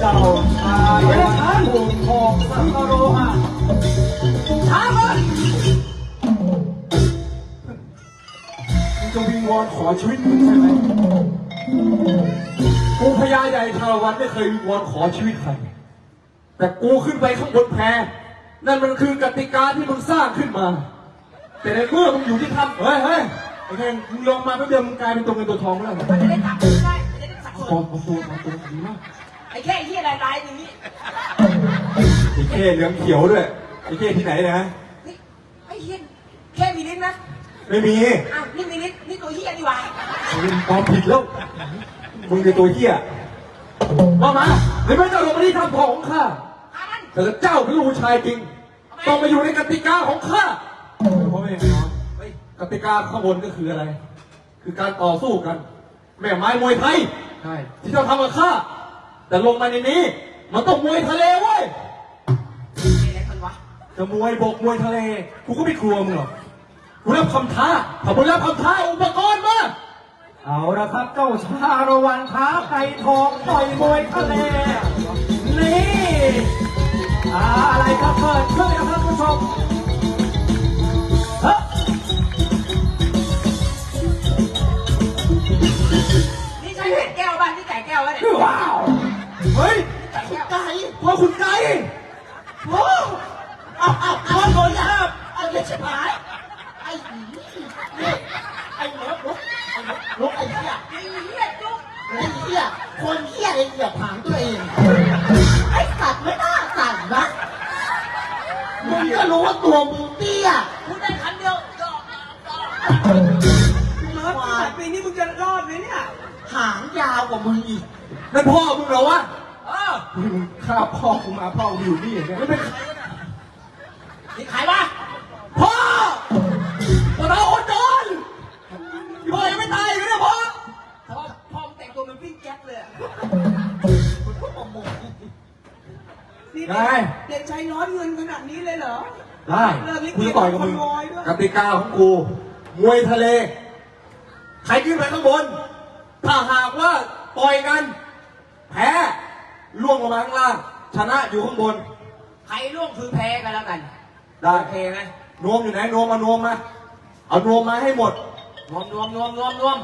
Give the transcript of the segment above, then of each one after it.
เจ้าชายผู้ทองสังกโรหะช้าก่อนมึงจะวิงวอนขอชีวิตมึงใช่ไหมกูพญาใหญ่ชาละวันไม่เคยวิงวอนขอชีวิตใคร แต่กูขึ้นไปข้างบนแพนั่นมันคือกติกาที่มึงสร้างขึ้นมา แต่ในเมื่อมึงอยู่ที่ถ้ำเฮ้ยเฮ้ยไอ้แค่มึงลงมาแป๊บเดียวมึงกลายเป็นตัวเงินตัวทองแล้วเหรอ มันจะได้จับได้มันจะได้สักขส่อวน ขอตัวขอตัวดีมาก ไอ้แค่ที่อะไรลายอย่างนี้ไอ้เค้เหลืองเขียวด้วยไอ้เค้ที่ไหนนะ เฮ้ยไอ้เฮียแค่มีลิ้นนะไม่มีอ้าวนี่มีลิ้นนี่ตัวเฮียดีกว่ามึงความผิดแล้วมึงเป็นตัวเหี้ยมามาหรือไม่เจ้าลงมาที่ถ้ำของข้าหามันแต่เจ้าเป็นลูกผู้ชายจริง ต้องมาอยู่ในกติกาของข้าเพราะไม่อย่างนั้นเฮ้ยกติกาข้างบนก็คืออะไร คือการต่อสู้กัน แม่ไม้มวยไทย ใช่ ที่เจ้าทำกับข้า แต่ลงมาในนี้ มันต้องมวยทะเลเว้ยอะไรกันวะจะมวยบกมวยทะเล กูก็ไม่กลัวมึงหรอก กูรับคำท้า ถ้ามึงรับคำท้าอุปกรณ์มา เอาละครับเจ้าชาละวันท้าไก่ทองต่อยมวยทะเล นี่อ่าอะไรครับเปิดเครื่องนะครับผู้ชม เด็กชายร้อนเงินขนาดนี้เลยเหรอ ได้เลิกลิเกกูจะต่อยกับมึงขโมยด้วย กติกาของกูมวยทะเล ใครขึ้นไปข้างบน ถ้าหากว่าต่อยกัน แพ้ล่วงลงมาข้างล่าง ชนะอยู่ข้างบน ใครร่วงคือแพ้กันแล้วกันได้โอเคไหมนวมอยู่ไหนนวมมานวมมาเอานวมมาให้หมด รวมรวมรวมรวมรวม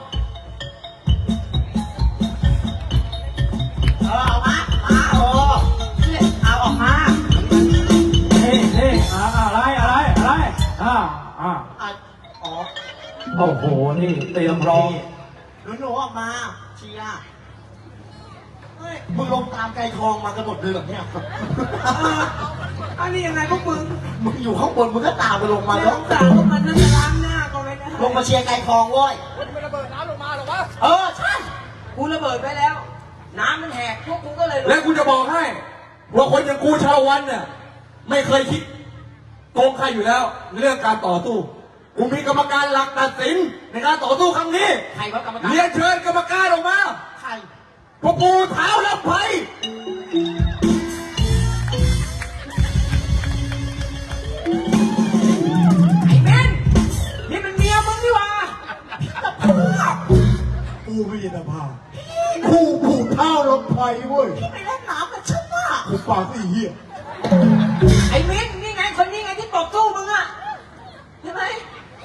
เออเอามา อ้โห นี่เตรียมรองหนูหนูออกมาเชียร์เฮ้ยมึงลงตามไกลทองมากันหมดเลยเหรอเนี่ย อันนี้ยังไงพวกมึงมึงอยู่ข้างบนมึงก็ตามไปลงมาสแล้วงสารพวกมันน่าจะล้างหน้าก่อนเลยนะลงมาเชียร์ไกลทองเว้ยเออใช่กูระเบิดไปแล้ว น้ำมันแหกพวกกูก็เลยลงและกูจะบอกให้ว่าคนอย่างกูชาววันเนี่ยไม่เคยคิดโกงใครอยู่แล้ว เรื่องการต่อสู้ กูมีกรรมการหลักตัดสินในการต่อสู้ครั้งนี้ ใครว่ากรรมการเรียนเชิญกรรมการออกมาใครพวกกูเท้าลำไพไอ้เบนนี่มันเมียมึงนี่หว่ากูไม่ยินภากูผูกเท้าลำไพเว้ยพี่ไปเล่นน้ำกับฉันน่ะกูปากสี่เหี้ย ไอ้มินนี่ไงคนนี้ไงที่ตบสู้มึงอะใช่ไหม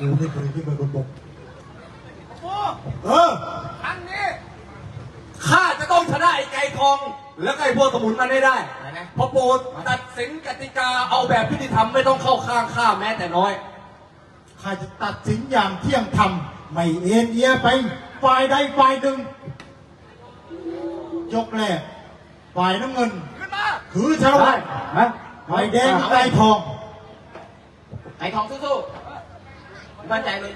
กูไม่เคยขึ้นไปบนบกโอ้เออครั้งนี้ข้าจะต้องชนะไอ้ไก่ทอง แล้วก็ไอ้พวกสมุนมันได้ได้อะไรนะเพราะโปรดตัดสินกติกาเอาแบบยุติธรรมไม่ต้องเข้าข้างข้าแม้แต่น้อยข้าจะตัดสินอย่างเที่ยงธรรมไม่เอ็นเอียงไปฝ่ายใดฝ่ายหนึ่งยกแรกฝ่ายน้ำเงินคือชาละวันนะฝ่ายแดงไก่ทองไอ้ทองสู้ๆ มั่นใจมึง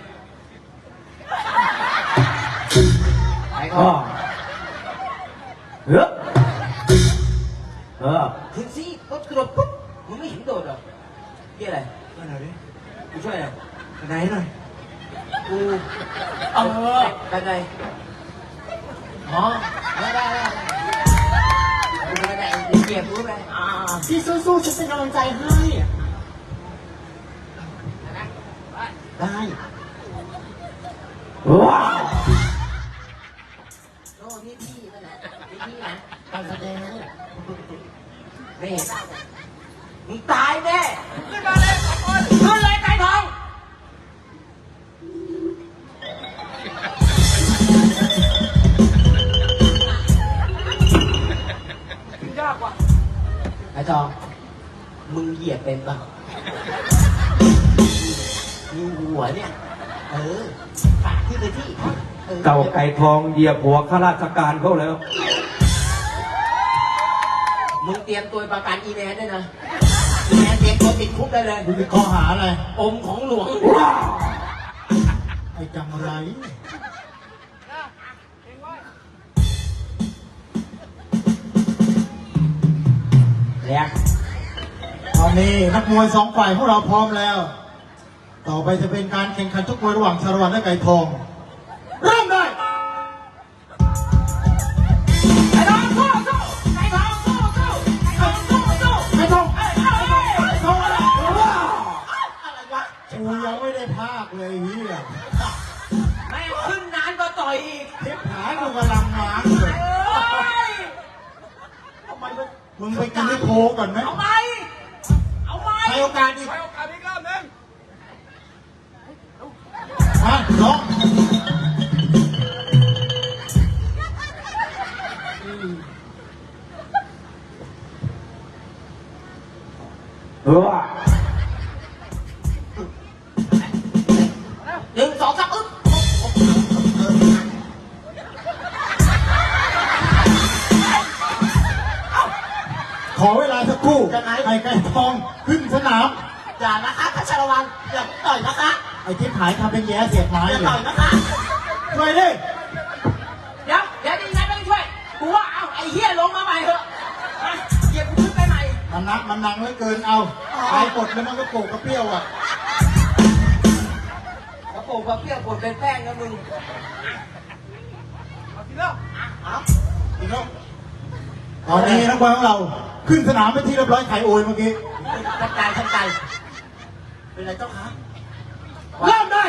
ไอ้ทอ๋อองเฮ้อเออถึงสิก็กระโดดปุ๊บมึงไม่เห็นโดดหรอยี่อะไรมาหน่อยดิกูช่วยอะไรไหนหน่อยกูเออได้ไงอ๋อได้ได้ได้กูไม่ได้เดี๋ยวเก็บรู้ไปอ่าพี่สู้ๆฉันเป็นกำลังใจให้ ได้ว้า เหยียบหัวข้าราชการเขาแล้ว มึงเตรียมตัวประกันอีแมนด้วยนะอีแมนเตรียมตัวติดคุกได้เลยมึงมีข้อหาอะไรอมของหลวง ไอ้จังไรเรียกตอนนี้นักมวยสองฝ่ายของเราพร้อมแล้ว ต่อไปจะเป็นการแข่งขันชกมวยระหว่างชาละวันและไก่ทอง มึงไปกินที่โคก่อนไหมเอาไหมเอาไหมให้โอกาสอีกให้โย่เสียบไม้อย่าเลต่อยยนะคะช่วยดิเดี๋ยวเดี๋ยวดีนะไม่ต้องช่วยกูว่าเอาไอ้เหี้ยลงมาใหม่เถอะมาเหยียบกูขึ้นไปใหม่ มันนักมันนังเหลือเกินเอาไปกดแล้วมันก็โกกกระเปรี้ยวอะกระโปรงกระเปี้ยวปวดเป็นแป้งนะมึงอีกแล้วตอนนี้นักบอลของเราขึ้นสนามไปนที่เรียบร้อยไข่โอยเมื่อกี้ทักใจทักใจเป็นไรเจ้าคะเริ่มได้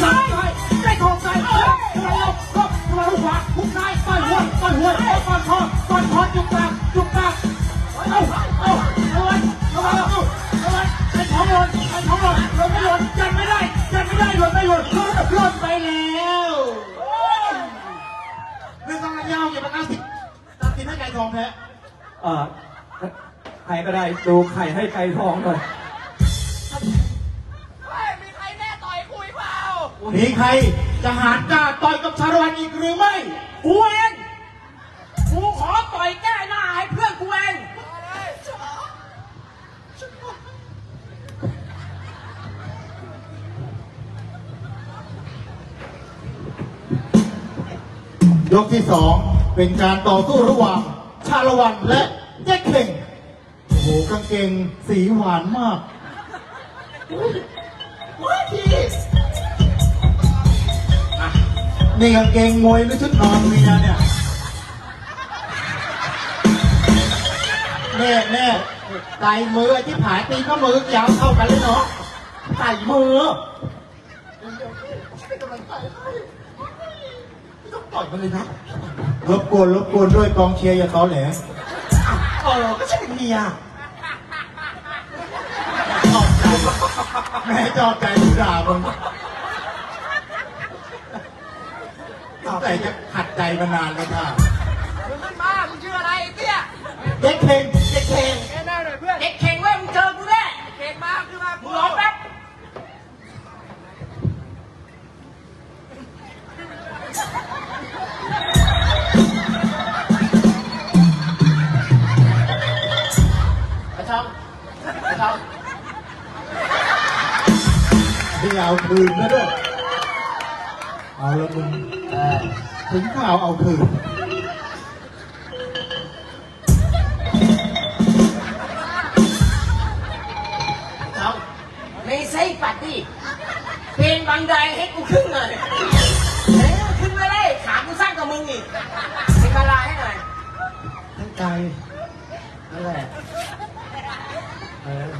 ไก่ทองไก่ไก่ทองไก่เอ้ยทำไมเราก็ทำไมเราขวาหุกซ้ายต่อยหัวต่อยหัวต่อยคอต่อยคอจุกปากจุกปากเอ้าเอ้าเอาไว้เอาไว้เอาไว้ไอ้ทองหล่นไอ้ทองหล่นหล่นไม่หล่นยันไม่ได้ยันไม่ได้หล่นไม่หล่นหล่นไปแล้วเรื่องต้องยาวอย่ามาตัดสินตัดสินให้ไก่ทองแพ้เออใครก็ได้ดูไข่ให้ไก่ทองหน่อย มีใครจะหารกล้าต่อยกับชาละวันอีกหรือไม่ กูเอง กูขอต่อยแก้หน้าให้เพื่อนกูเอง ยกที่สองเป็นการต่อสู้ระหว่างชาละวันและแจ็คเข่ง โอ้โหกางเกงสีหวานมากว้ายพี่ นี่กางเกงมวยหรือชุดนอนเมียเนี่ยแน่แน่ไก่มือไอ้ที่ผายตีนก็มือยาวเท่ากันเลยเนาะไก่มือเป็นกำลังใจให้ไม่ต้องต่อยมันเลยนะรบกวนรบกวนด้วยกองเชียร์อย่าตอแหลเออก็ใช่เป็นเมียชอบใจแม่ชอบใจกูด่ามึง แต่จะขัดใจมานานแล้วค่ะมึงขึ้นมามึงชื่ออะไรไอ้เตี้ยเจ๊เข่งเด็กเข่งเด็กเข่งเว้ยมึงเจอกูแน่เข่งมาขึ้นมามึงรอแป๊บไอ้ทองไอ้ทอง ที่เอาคืนแล้วด้วย เอาแล้วมึงเออถึงข่าวเอาคืนทองไม่ใช่ปัดดิเป็นบังไดให้กูขึ้นหน่อยเฮ้ยขึ้นมาเลยขากูสั้นกว่ามึงอีกเป็นมาลายให้หน่อยทั้งใจนั่นแหละเออ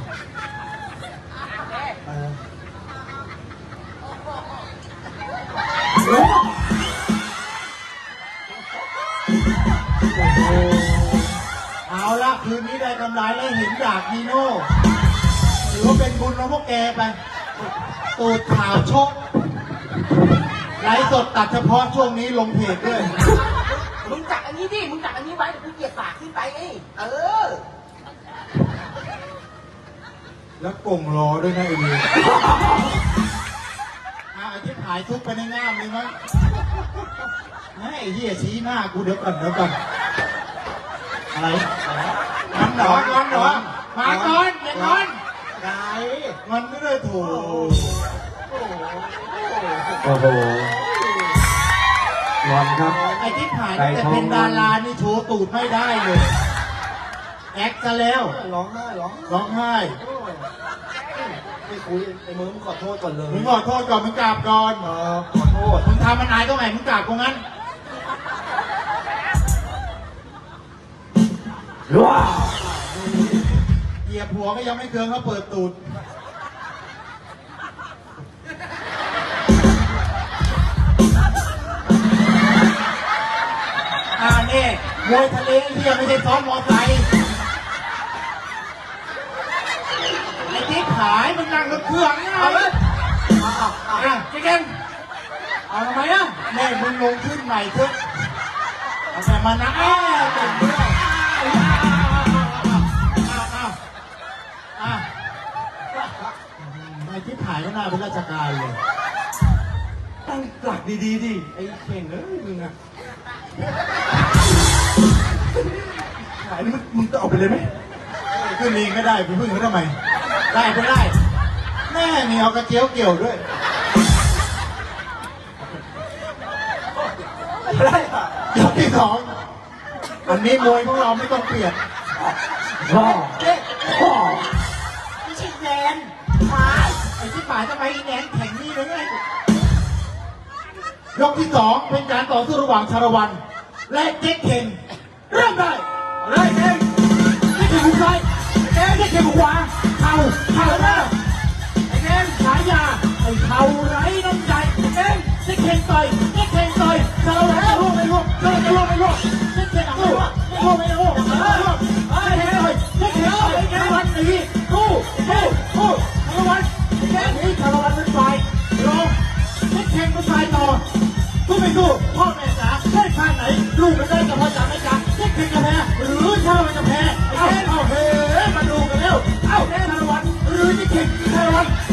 เอ คืนนี้ได้กำไรแล้วเห็นดาบนีโน่ถือว่าเป็นบุญของพวกแกไปตูดขาวชกไลฟ์สดตัดเฉพาะช่วงนี้ลงเพจด้วย มึงจับอันนี้ดิ มึงจับอันนี้ไว้เดี๋ยวกูเกียดปากขึ้นไปไงเออ แล้วกงรอด้วยนะไอ้เวียอาไอ้ที่หายทุกไปในง่ามเลยมั้งไอ้เหี้ยชี้หน้ากูเดี๋ยวก่อนเดี๋ยวก่อนอะไรง อนเหรองอนหรอมาก่อนอย่างงอนไงงอนไม่ได้ถูกโอ้โหงอนครับ ไอ้ที่หายตั้งแต่เป็นดารานี่โชว์ตูดไม่ได้เลย แอคซะแล้วร้องไห้ร้องร้องไห้ไม่คุยไอ้มึงขอโทษก่อนเลยมึงขอโทษก่อนมึงกราบก่อนเออขอโทษมึงทำมันอายตรงไหนมึงกราบกูงั้นาวเหยียบหัวก็ยังไม่เคืองเขาเปิดตูด อ่านี่มวยทะเลเฮียไม่ใช่ซ้อมมอไซค์ไอ้ที่ขายมันนั่งรถเครื่องเอาเลยอะเจ๊เก่งเอาทำไมอะแม่มึงลงขึ้นใหม่เถอะเอาแต่มานะเอ้ยเก่งด้วยเอาเอาเอา ไอ้ที่ขายก็น่าเป็นราชการเลย ตั้งหลักดีๆดิ ไอ้เข่งเอ้ยมึงอะขายนี่มึงมึงจะเอาไปเลยไหมขึ้นเองก็ได้ไปพึ่งเขาทำไม ได้ก็ได้ แม่มีเอากระเจียวเกี่ยวด้วย ได้อะยกที่สอง อันนี้มวยของเราไม่ต้องเปลี่ยนว้าวเจ๊ว้าวไม่ใช่แนนขายไอ้ที่ป่ายทำไมแนนแข่งนี่เลยไงยกที่สองเป็นการต่อสู้ระหว่างชาละวัน และเจ๊กเข่งเริ่มได้เฮ้ยเก่งนี่คือหุกซ้ายเก่งนี่คือหุกขวาเข่าเข่าหน้าไอ้เก่งฉายาไอ้เข่า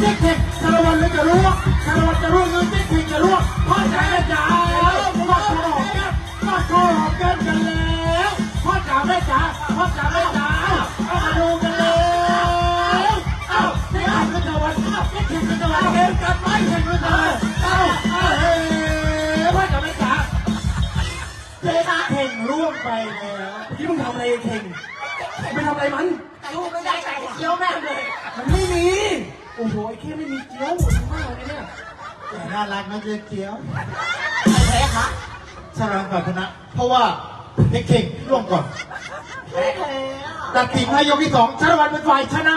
เจ๊กเข่งชาละวันเลยจะรู้ว่าชาละวันจะรู้หรือเจ๊กเข่งจะรู้พ่อจ๋าแม่จ๋ามาขอหอมแก้มมาขอหอมแก้มกันแล้วพ่อจ๋าแม่จ๋าพ่อจ๋าแม่จ๋าเอามาดูกันแล้วเอ้าเจ๊กเข่งชาละวันเอาเจ๊กเข่งชาละวันเกมกันไหมเข่งกันเลยเอาเอาเฮ้พ่อจ๋าแม่จ๋าเจ๊เข่งร่วงไปแล้วที่มึงทำอะไรเข่งไปทำอะไรมันแต่ลูกไม่ได้ใส่เคี้ยวแม่เลยมันไม่มี โอ้โหไอ้แค่ไม่มีเกี๊ยวมากเลยเนี่ยแต่น่ารักนะเจ๊เกียวใครแพ้คะชาละวันฝ่ายชนะ เพราะว่าเจ๊เข่งร่วงก่อนแพ้แพ้ตัดสินให้ยกที่สองชาละวันเป็นฝ่ายชนะ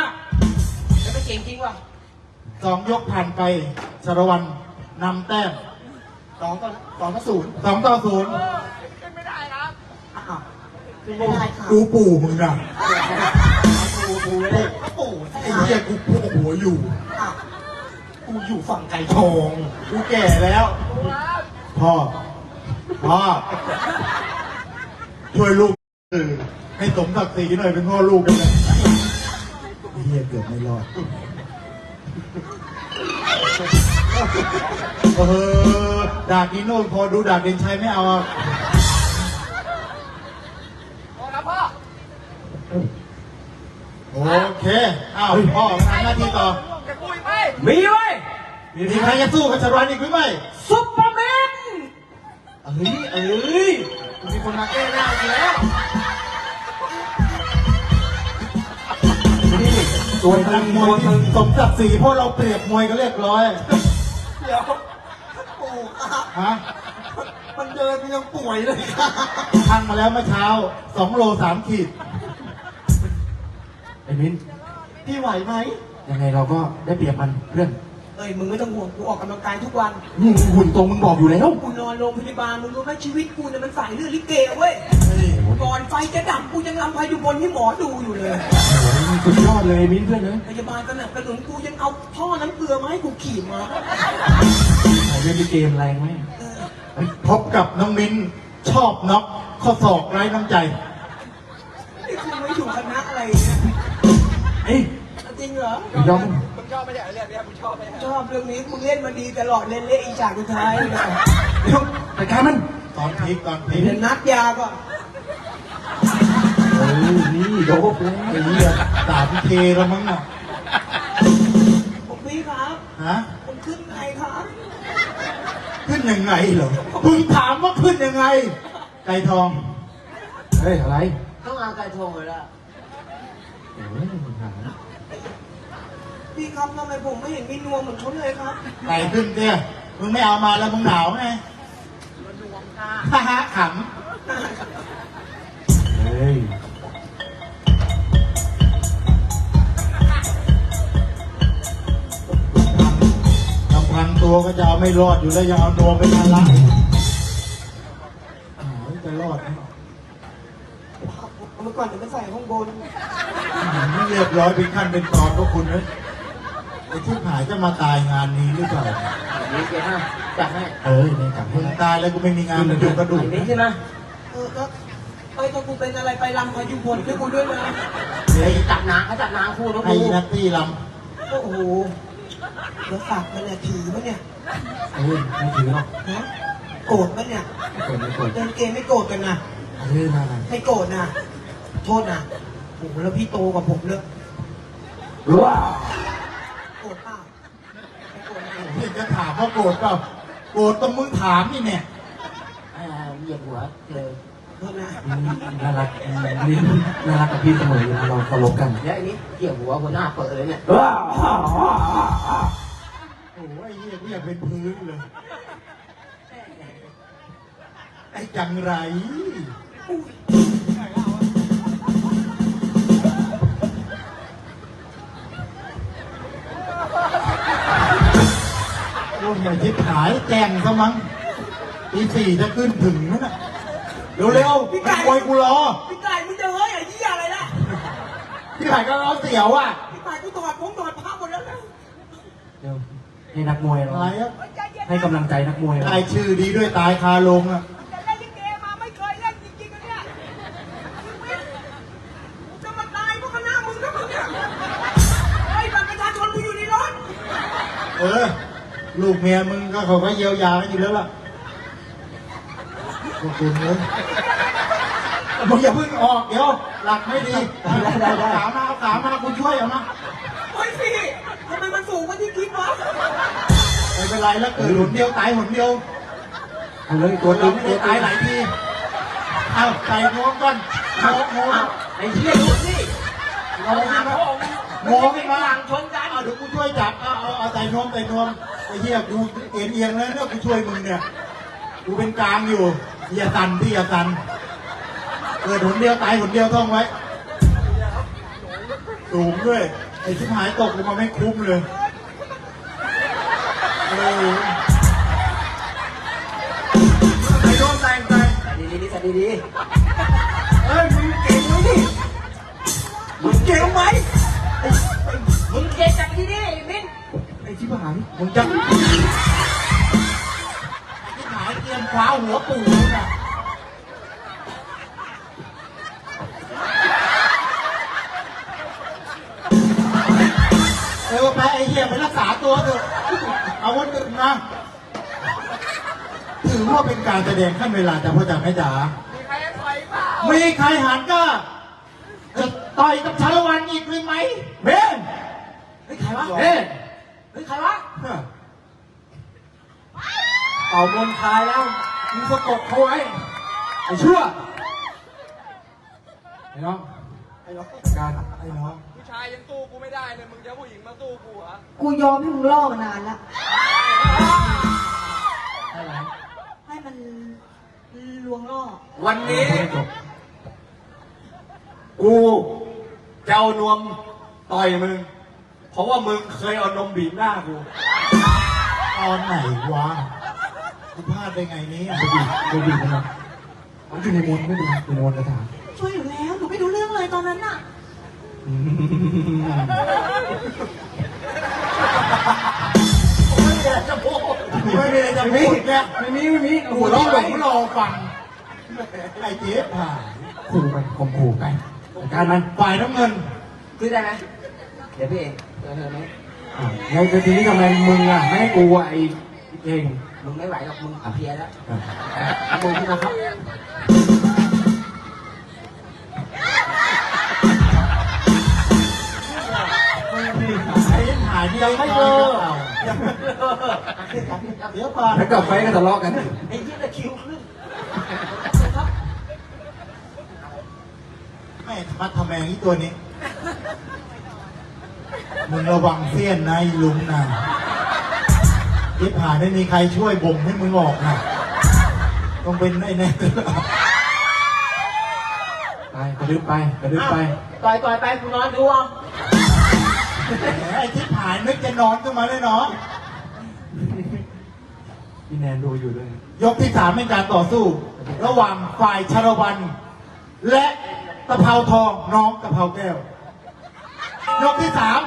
จะไปเก่งจริงวะสองยกผ่านไปชาละวันนำแต้มสองต่อสองต่อศูนย์สองต่อศูนย์ไม่ได้ครับอ้าวเป็นไม่ได้ค่ะดูปู่มึงนะ ปูปูเลยก็ปู ไอ้เหี้ยกูปวดหัวอยู่อ้าวกูอยู่ฝั่งไก่ทองกูแก่แล้ว พ่อ พ่อ ช่วยลูกเออให้สมศักดิ์ศรีหน่อยเป็นพ่อลูกกันเลยไอ้เหี้ยเกือบไม่รอดเออดาบนี้โน่นพอดูดาบเด่นชัยไม่เอาอะ โอเค อ้าวพ่อทำหน้าที่ต่อ จะคุยไหมมีไว้ยมีใครจะสู้กับชาละวันอีกหรือไม่ซุปเปอร์แมนเอ้ยเอ้ยมีคนมาแก้หน้าจริงแล้วตัวตึงมวยตึงสมศักดิ์ศรีเพราะเราเปรียบมวยกันเรียบร้อย เดี๋ยวปูครับฮะ มันเดินมันยังป่วยเลยค่ะทังมาแล้วเมื่อเช้าสองโลสามขีดไอ้มินพี่ไหวไหม ยังไงเราก็ได้เปรียบมันเพื่อนเออ้ยมึงไม่ต้องห่วงกูออกกำลังกายทุกวันอืมหุ่นตรงมึงบอกอยู่แล้วกูนอนโรงพยาบาลมึงรู้ไหมชีวิตกูเนี่ยมันสายเลือดลิเกเว้ยก่อนไฟจะดับกูยังรำพายุบนให้หมอดูอยู่เลย สุดยอดเลยมิ้นเพื่อนนะพยาบาลก็หนักกระหนุนกูยังเอาท่อน้ำเกลือมาให้กูขี่มาถ่ายเล่นลิเกมแรงไหม พบกับน้องมิ้นชอบน็อกข้อศอกไร้น้ำใจ งเหรอ ยอมชอบเรื่องนี้มึงเล่นมาดีตลอดเล่นเละอีฉากสุดท้ายเนี่ยเดี๋ยวแต่การมันตอนพีคตอนพีคเดี๋ยวนัดยาก็เออนี่โดบแล้วไอ้เหี้ยสามเทแล้วมั้งน่ะผมพี่ครับฮะผมขึ้นไงครับขึ้นยังไงเหรอมึงถามว่าขึ้นยังไง ไก่ทอง เฮ้ยอะไร ต้องเอาไก่ทองเลยละโอ้ยมึงหา พี่ครับทำไมผมไม่เห็นมีนวมเหมือนเขาเลยครับไก่ขึ้นเนี่ยมึงไม่เอามาแล้วมึงหนาวไงมันนวมค่ะฮ่าฮ่าขเฮ้ยำลำพังตัวก็จะเอาไม่รอดอยู่แล้วยังเอานวมไปทันละอ้าวจะรอดไหมเอามาก่อนเดี๋ยวไปใส่ข้างบนไม่เรียบร้อยเป็นขั้นเป็นตอนพวกคุณเลย ไอ้ที่หายจะมาตายงานนี้หรือเปล่า นี่เกให้จัดให้เออในกลับมึงตายแล้วกูไม่มีงานมันอยู่กระดูกนี่ใช่ไหมเออก็เอ้ยถ้ากูเป็นอะไรไปรำพายุบนให้กูด้วยนะเดี๋ยวจัดนางเขาจัดนางคู่นะไอ้กูนัตตี้ลโอ้โหเดี๋ยวฝากมันเนี่ยผีมันเนี่ยเออไม่ถือหรอกฮะโกรธมันเนี่ยไม่กดไม่กดเล่นเกมไม่โกรธกันนะเออมามาไม่โกรธนะโทษนะโอ้โหแล้วพี่โตกว่าผมเลยว้าว โกรธเปล่าไม่ โกรธนะำเห็นจะถามว่าโกรธเปล่าโกรธต้องมึงถามนี่เนี่ยอ่าเหยียบหัวเลยโทษนะอืมน่ารักอืมลิ้นน่ารักกับพี่เสมอเราเคารพกันแล้วอันนี้เหยียบหัวหัวหน้าเปิดเลยเนี่ยว้าวว้าวว้าวว้าวโอ้ยไอ้เหี้ยเหี้ยเป็นพื้นเลย ไอ้จังไร โอ้ยอย่าทิพหายแจ้งซะมั้งตีสี่จะขึ้นถึงนั่นน่ะเร็วๆพี่ไก่ควยกูรอพี่ไก่มึงจะเฮ้ยไอ้เหี้ยอะไรล่ะพี่ไก่ก็รอเสียวอะพี่ไก่กูถอดผมถอดผ้าหมดแล้วนะเดี๋ยวให้นักมวยเราอะไรอะให้กำลังใจนักมวยเราได้ชื่อดีด้วยตายคาลงอะ กเมียมึงก็เขาก็เยียวยากันอยู่แล้วล่ะขอบคุณเลยมึงอย่าเพิ่งออกเดี๋ยว หลักไม่ดีเอาขามาเอาขามาคุณช่วยเอามาเฮ้ยพี่ทำไมมันสูงกว่าที่คิดวะไม่เป็นไรแล้วเกิดหนเดียวตายหนเดียวเอาเลยตัตัววเราตึงไม่ตัได้วตึตายงหลายทีเอาใส่โมงก่อนโมงโมงไอ้เหี้ยดูสิโมงขึ้นมาโมงขึ้นมาหลังชนกันเอาเดี๋ยวกูช่วยจับเอาเอาเอาใส่นวมใส่นวมไอ้ เหี้ยกูเอ็นเอียงแล้วเนี่ยกูช่วยมึงเนี่ย กูเป็นกลางอยู่อย่าตันพี่อย่าตันเกิดหนเดียวตายหนเดียวท่องไว้ สูงด้วย ไอ้ชิบหายตกลงมาไม่คุ้มเลยเออไอ้โดนแต่งแต่งดีดีดีสัตว์ดีดีเอ้ยมึงเก่งไหมนี่มึงเก่งไหมมึงเก่งจังดีดีมิน อ้ชิบหายมึงจะไอ้ชิบหายเตรียมคว้าหัวปู่เลยน่ะเออไปไอ้เหี้ยไปรักษาตัวเถอะเอาวันอื่นนะถือว่าเป็นการแสดงขั้นเวลาจ้ะพ่อจ๋าแม่จ๋ามีใครถอยเปล่ามีใครหันกล้าจะต่อยกับชาละวันอีกหรือไหมเบนเฮ้ยใครวะเฮ้ย เฮ้ยใครวะเป่ามนต์คลายแล้วมึงสะกดเขาไว้ไอ้ชั่วไอ้น้องไอ้น้องจัดการไอ้น้องผู้ชายยังสู้กูไม่ได้เลยมึงจะเอาผู้หญิงมาสู้กูเหรอกูยอมให้มึงล่อมานานแล้วอะไรให้มันลวงล่อวันนี้จบกูเจ้านวมต่อยมึง เพราะว่ามึงเคยเอานมบีบหน้ากูตอนไหนวะกูพลาดได้ไงเนี่ยไม่บีบนะครับมันอยู่ในมนต์ไม่เป็นไรอยู่ในมนต์กระถางช่วยอยู่แล้วหนูไม่รู้เรื่องเลยตอนนั้นน่ะไม่มีอะไรจะพูดเนี่ยไม่มีไม่มีกูรอหลงรอฟังไอ้เจ๊ผ่านขู่ไปข่มขู่ไปจัดการมันฝ่ายน้ำเงินขึ้นได้ไหมเดี๋ยวพี่เอง เดี๋ยวเธอไหมอะแล้วทีนี้ทำไมมึงอะไม่ให้กูอะไอ้เก่งมึงไม่ไหวหรอกมึงอะเพลียแล้วอะเอามือขึ้นมาครับไอ้หายที่เราไม่เจอเดี๋ยวก่อนแล้วกับไฟก็ทะเลาะกันไอ้ยี่ตะคิวขึ้นแม่ทัดทำแมงนี้ตัวนี้ มึงระวังเสี้ยนนะไอ้ลุงนะที่ผ่านไม่มีใครช่วยบ่มให้มึงออกนะต้องเป็นไอ้แน่ไปกระดึ๊บไปกระดึ๊บไปต่อยต่อยไปกูนอนดูเอาไอ้ที่ผ่านนึกจะนอนขึ้นมาเลยเนาะพี่แนนดูอยู่ด้วย ยกที่สามเป็นการต่อสู้ ระหว่างฝ่ายชาละวัน และตะเภาทองน้องตะเภาแก้วยกที่สาม